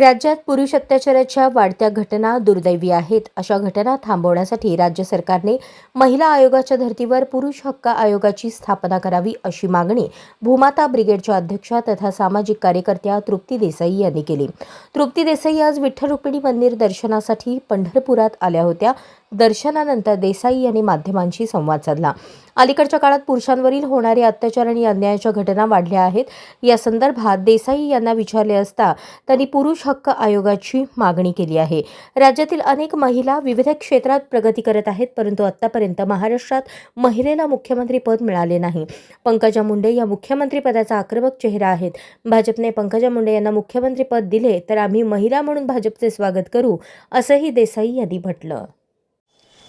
राज्यात पुरुष अत्याचाराच्या वाढत्या घटना दुर्दैवी आहेत. अशा घटना थांबवण्यासाठी राज्य सरकारने महिला आयोगाच्या धर्तीवर पुरुष हक्क आयोगाची स्थापना करावी अशी मागणी भूमाता ब्रिगेडच्या अध्यक्षा तथा सामाजिक कार्यकर्त्या तृप्ती देसाई यांनी केली. तृप्ती देसाई आज विठ्ठल रुक्मिणी मंदिर दर्शनासाठी पंढरपुरात आल्या होत्या. दर्शनानंतर देसाई यांनी माध्यमांशी संवाद साधला. अलीकडच्या काळात पुरुषांवरील होणारे अत्याचार आणि अन्यायाच्या घटना वाढल्या आहेत. या संदर्भात देसाई यांना विचारले असता त्यांनी पुरुष हक्क आयोगाची मागणी केली आहे. राज्यातील अनेक महिला विविध क्षेत्रात प्रगती करत आहेत परंतु आतापर्यंत महाराष्ट्रात महिलेला मुख्यमंत्री पद मिळाले नाही. पंकजा मुंडे या मुख्यमंत्री पदाचा आक्रमक चेहरा आहेत. भाजपने पंकजा मुंडे यांना मुख्यमंत्री पद दिले तर आम्ही महिला म्हणून भाजपचे स्वागत करू असंही देसाई यांनी म्हटलं.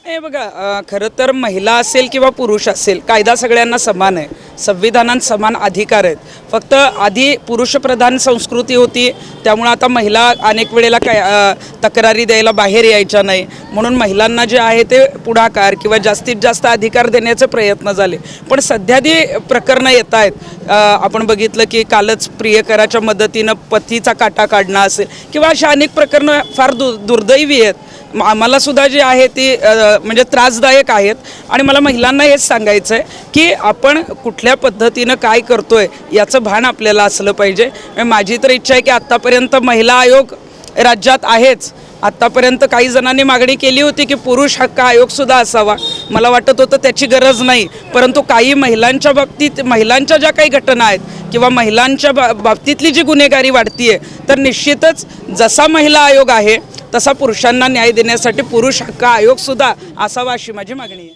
हे बघा खरं तर महिला असेल किंवा पुरुष असेल कायदा सगळ्यांना समान आहे. संविधानात समान अधिकार आहेत. फक्त आधी पुरुषप्रधान संस्कृती होती त्यामुळं आता महिला अनेक वेळेला काय तक्रारी द्यायला बाहेर यायच्या नाही. म्हणून महिलांना जे आहे ते पुढाकार किंवा जास्तीत जास्त अधिकार देण्याचे प्रयत्न झाले. पण सध्या जी प्रकरणं येत आहेत आपण बघितलं की कालच प्रियकराच्या मदतीनं पतीचा काटा काढणं असेल किंवा अशा अनेक प्रकरणं फार दु दुर्दैवी आहेत. म- सुद्धा जे आहे ती म्हणजे त्रासदायक आहेत. आणि मला महिलांना हेच सांगायचं आहे की आपण कुठल्या पद्धतीनं काय करतोय याचं भान आपल्याला असलं पाहिजे. म्हणजे माझी तर इच्छा आहे की आत्तापर्यंत महिला आयोग राज्यात आहेच. आत्तापर्यंत काही जणांनी मागणी केली होती की पुरुष हक्क आयोगसुद्धा असावा. मला वाटत होतं त्याची गरज नाही. परंतु काही महिलांच्या बाबतीत महिलांच्या ज्या काही घटना आहेत किंवा महिलांच्या बा बाबतीतली जी गुन्हेगारी वाढतीये तर निश्चितच जसा महिला आयोग आहे तसा पुरुषांना न्याय देण्यासाठी पुरुष हक्क आयोगसुद्धा असावा अशी माझी मागणी आहे.